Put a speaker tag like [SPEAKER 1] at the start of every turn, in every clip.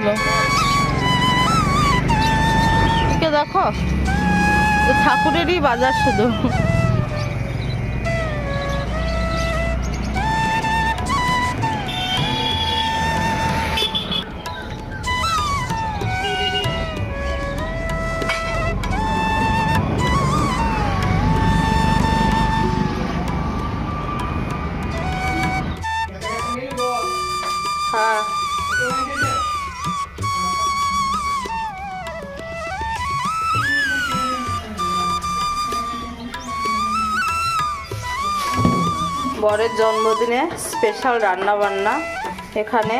[SPEAKER 1] ছিল। দেখো ঠাকুরেরই বাজার শুধু। বরের জন্মদিনে স্পেশাল রান্না বান্না এখানে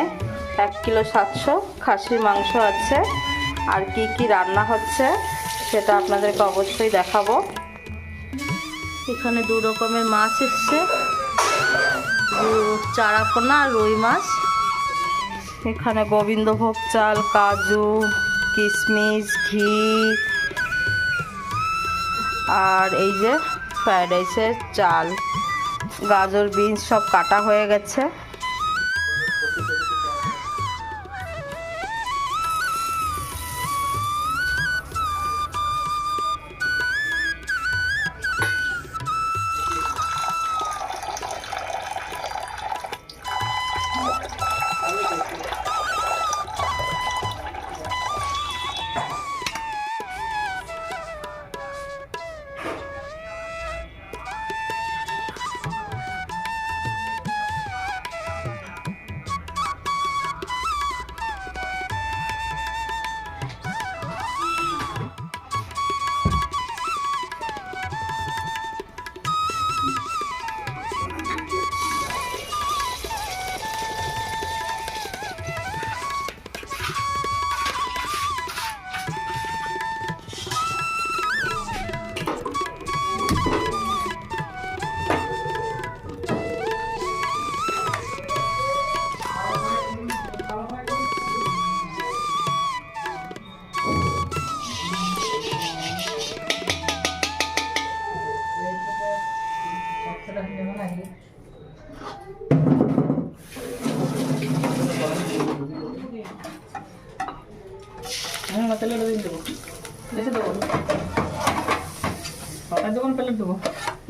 [SPEAKER 1] এক কিলো সাতশো খাসির মাংস আছে। আর কি কি রান্না হচ্ছে সেটা আপনাদেরকে অবশ্যই দেখাবো। এখানে দু রকমের মাছ এসছে। চারাপোনা আর রুই মাছ। এখানে গোবিন্দভোগ চাল, কাজু কিশমিশ ঘি। আর এই যে ফ্রায়েড রাইসের চাল। গাজর বিনস সব কাটা হয়ে গেছে।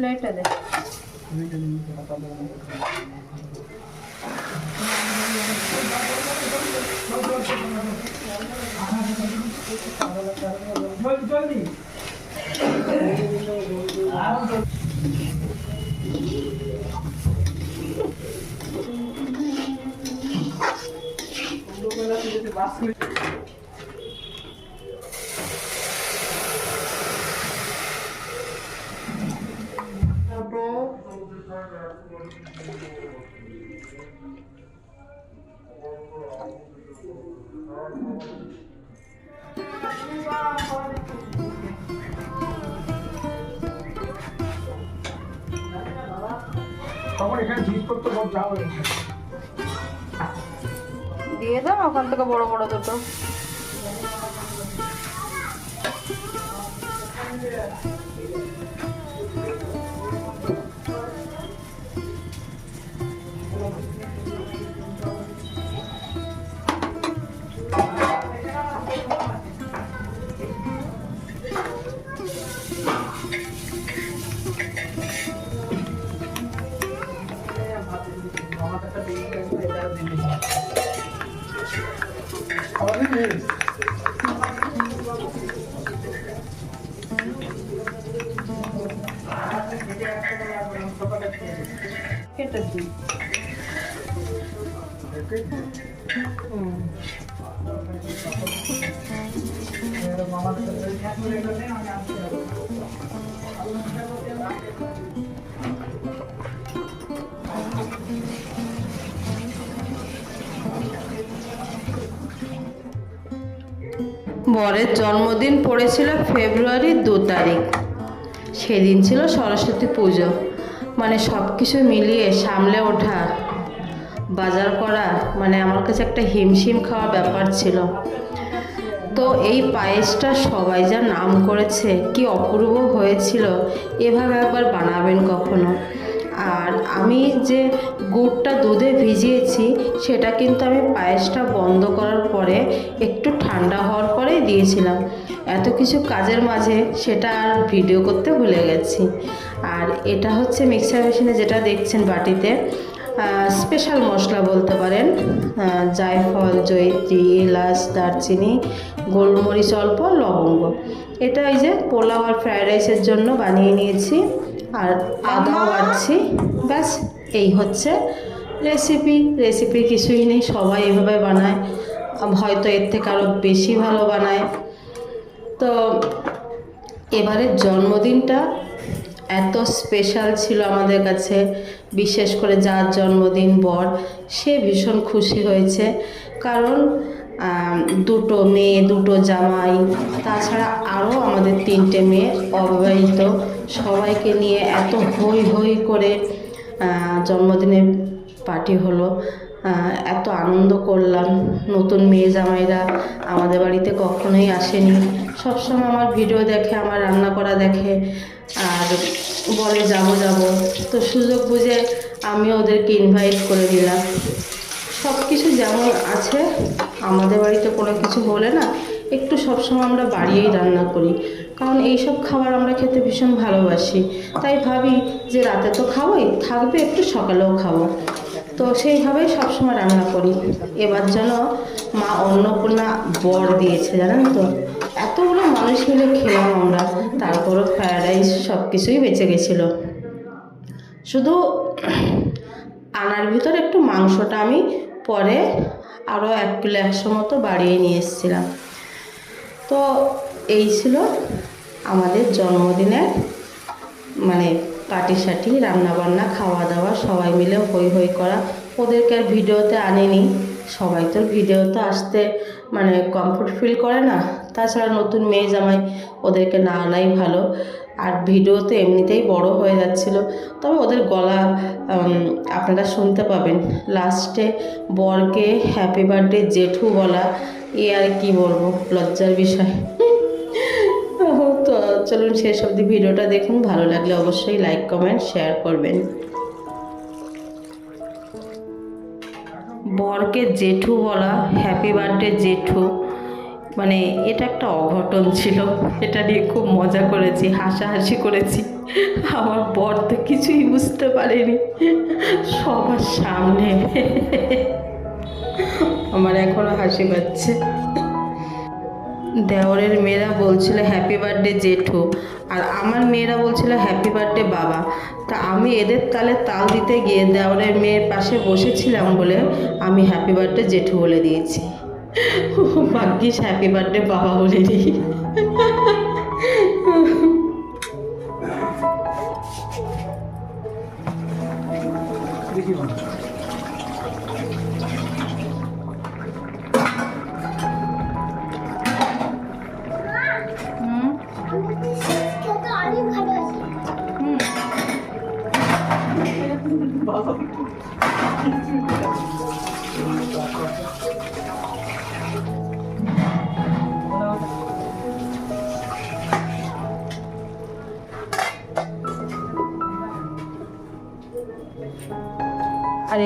[SPEAKER 1] প্লেটটা দে
[SPEAKER 2] জলদি
[SPEAKER 1] দিয়ে দাও ওখান থেকে বড় বড় দুটো কেটে দিই বরের জন্মদিন পড়েছিল ফেব্রুয়ারির দু তারিখ। সেদিন ছিল সরস্বতী পুজো। মানে সব কিছু মিলিয়ে সামলে ওঠা, বাজার করা মানে আমার কাছে একটা হিমশিম খাওয়া ব্যাপার ছিল। তো এই পায়েসটা সবাই যা নাম করেছে, কি অপূর্ব হয়েছিল, এভাবে একবার বানাবেন কখনো? আর আমি যে গুড়টা দুধে ভিজিয়েছি, সেটা কিন্তু আমি পায়েসটা বন্ধ করার পরে একটু ঠান্ডা হওয়ার পরেই দিয়েছিলাম। এত কিছু কাজের মাঝে সেটা আর ভিডিও করতে ভুলে গেছি। আর এটা হচ্ছে মিক্সার মেশিনে যেটা দেখছেন বাটিতে স্পেশাল মশলা বলতে পারেন জায়ফল, জয়িত্রী, এলাচ, দারচিনি, গোলমরিচ, অল্প লবঙ্গ। এটা এই যে পোলাও আর ফ্রায়েড রাইসের জন্য বানিয়ে নিয়েছি। আর আদাও বাড়ছি ব্যাস এই হচ্ছে রেসিপি রেসিপি কিছুই নেই সবাই এভাবে বানায়। হয়তো এর থেকে আরও বেশি ভালো বানায়। তো এবারের জন্মদিনটা এত স্পেশাল ছিল আমাদের কাছে বিশেষ করে যার জন্মদিন বর সে ভীষণ খুশি হয়েছে। কারণ দুটো মেয়ে দুটো জামাই তাছাড়া আরও আমাদের তিনটে মেয়ে অবিবাহিত। সবাইকে নিয়ে এত হই হই করে জন্মদিনের পার্টি হলো। এত আনন্দ করলাম। নতুন মেয়ে জামাইরা আমাদের বাড়িতে কখনোই আসেনি। সবসময় আমার ভিডিও দেখে, আমার রান্না করা দেখে, আর বলে যাব যাব। তো সুযোগ বুঝে আমি ওদেরকে ইনভাইট করে দিলাম। সব কিছু যেমন আছে, আমাদের বাড়িতে কোনো কিছু বলে না একটু সবসময় আমরা বাড়িয়েই রান্না করি। কারণ এই সব খাবার আমরা খেতে ভীষণ ভালোবাসি। তাই ভাবি যে রাতে তো খাবোই, থাকবে একটু সকালেও খাব। তো সেইভাবেই সবসময় রান্না করি। এবার যেন মা অন্নপূর্ণা বর দিয়েছে, জানেন তো? এতগুলো মানুষ মিলে খেলাম আমরা, তারপরও ফ্রায়েড রাইস সব কিছুই বেঁচে গেছিল। শুধু আনার ভিতর একটু মাংসটা আমি পরে আরও এক কিলো একশো মতো বাড়িয়ে নিয়ে এসেছিলাম। তো এই ছিল আমাদের জন্মদিনের মানে পাটি সাটি রান্নাবান্না খাওয়া দাওয়া সবাই মিলে হই হই করা। ওদেরকে আর ভিডিওতে আনেনি। সবাই তো ভিডিওতে আসতে মানে কমফোর্ট ফিল করে না। তাছাড়া নতুন মেয়ে জামাই ওদেরকে না আনাই ভালো। আর ভিডিও তো এমনিতেই বড় হয়ে যাচ্ছিল। তবে ওদের গলা আপনারা শুনতে পাবেন। লাস্টে বরকে হ্যাপি বার্থডে জেঠু বলা এ আর কি বলব, লজ্জার বিষয়। তো চলুন শেষ অবধি ভিডিওটা দেখুন। ভালো লাগলে অবশ্যই লাইক কমেন্ট শেয়ার করবেন। বরকে জেঠু বলা হ্যাপি বার্থডে জেঠু। মানে এটা একটা অঘটন ছিল। এটা নিয়ে খুব মজা করেছি, হাসাহাসি করেছি। আমার বর তো কিছুই বুঝতে পারেনি। সবার সামনে। আমার এখনও হাসি পাচ্ছে। দেওরের মেয়েরা বলছিল হ্যাপি বার্থডে জেঠু। আর আমার মেয়েরা বলছিল হ্যাপি বার্থডে বাবা। তা আমি এদের তালে তাল দিতে গিয়ে দেওরের মেয়ের পাশে বসেছিলাম বলে আমি হ্যাপি বার্থডে জেঠু বলে দিয়েছি। ভাগ্যিস হ্যাপি বার্থডে বাবা বলে দিই।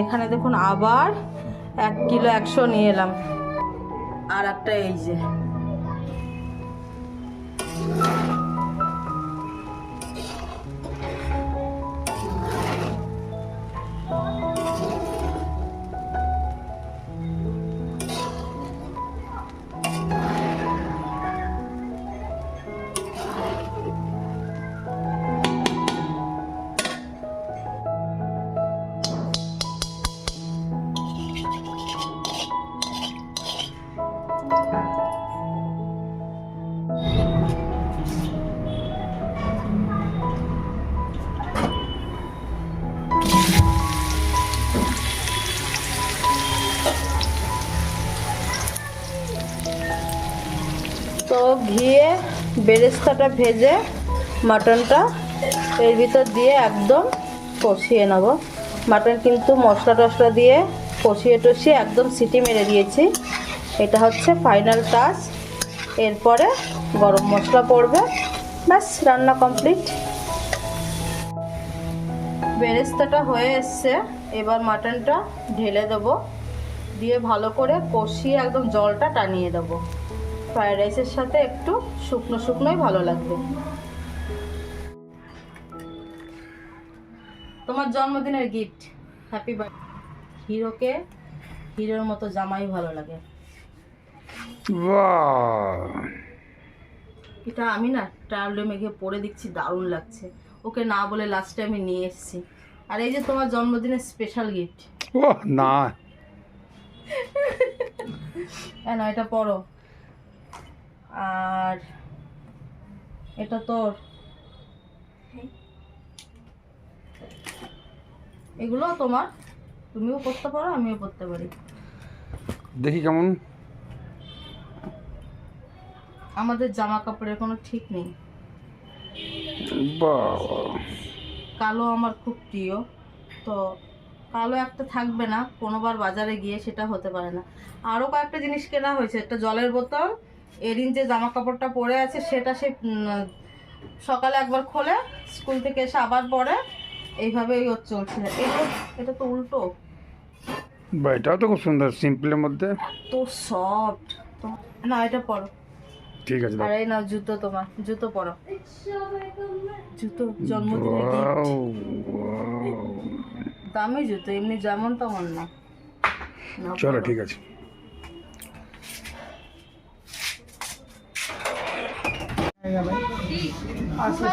[SPEAKER 1] এখানে দেখুন আবার এক কিলো একশো নিয়ে এলাম। আর একটা এই যে। ঘিয়ে বেরেস্তাটা ভেজে মাটনটা এর ভিতর দিয়ে একদম কষিয়ে নেব। মাটন কিন্তু মশলা টশলা দিয়ে কষিয়ে টষিয়ে একদম সিটি মেরে দিয়েছি। এটা হচ্ছে ফাইনাল টাচ এরপরে গরম মশলা পড়বে। ব্যাস, রান্না কমপ্লিট বেরেস্তাটা হয়ে এসছে। এবার মাটনটা ঢেলে দেবো। দিয়ে ভালো করে কষিয়ে একদম জলটা টানিয়ে দেবো। ফ্রায়েড রাইসের সাথে একটু শুকনো শুকনোই ভালো লাগবে। তোমার জন্মদিনের গিফট হ্যাপি বার্থডে হিরোকে হিরোর মতো জামাই ভালো লাগে। এটা আমি না ট্রায়াল মেঘে পরে দেখছি দারুণ লাগছে। ওকে না বলে লাস্টে আমি নিয়ে এসেছি। আর এই যে তোমার জন্মদিনের স্পেশাল গিফট
[SPEAKER 2] ও না।
[SPEAKER 1] না এটা পড়ো আর এটা তোর। এগুলো তোমার। তুমিও পড়তে পারো আমিও পড়তে পারি।
[SPEAKER 2] দেখি কেমন।
[SPEAKER 1] আমাদের জামা কাপড়ের কোনো ঠিক নেই। কালো আমার খুব প্রিয়। তো কালো একটা থাকবে না কোনোবার বাজারে গিয়ে সেটা হতে পারে না। আরও কয়েকটা জিনিস কেনা হয়েছে। একটা জলের বোতল এরিন যে জামা কাপড়টা পরে আছে সেটা সে সকালে একবার খোলে স্কুল থেকে এসে আবার পরে। এইভাবেই ওর চলছে। এটা এটা তো উল্টো।
[SPEAKER 2] বা এটাও তো খুব সুন্দর সিম্পলের মধ্যে।
[SPEAKER 1] তো সফট না এটা পরো।
[SPEAKER 2] ঠিক আছে
[SPEAKER 1] আর নাও জুতো তোমার। জুতো পরো। জুতো
[SPEAKER 2] ওয়াও
[SPEAKER 1] দামি জুতো এমনি যেমন তেমন না,
[SPEAKER 2] চলো ঠিক আছে। হয়ে গেল।
[SPEAKER 1] আচ্ছা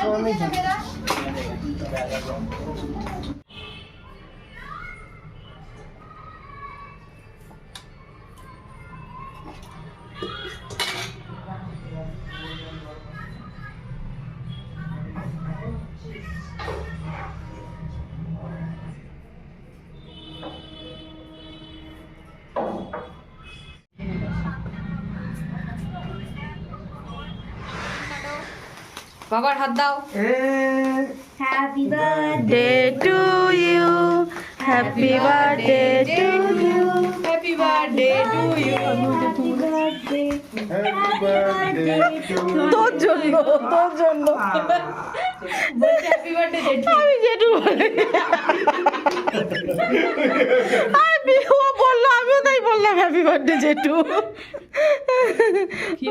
[SPEAKER 1] বাবার হাত দাও।
[SPEAKER 3] Happy birthday.
[SPEAKER 1] Day to you happy birthday to you happy birthday to you তোর জন্য তোর জন্য। আমি জেঠু বলে। আর বলল আমিও তাই বললাম হ্যাপি বার্থডে জেঠু। কি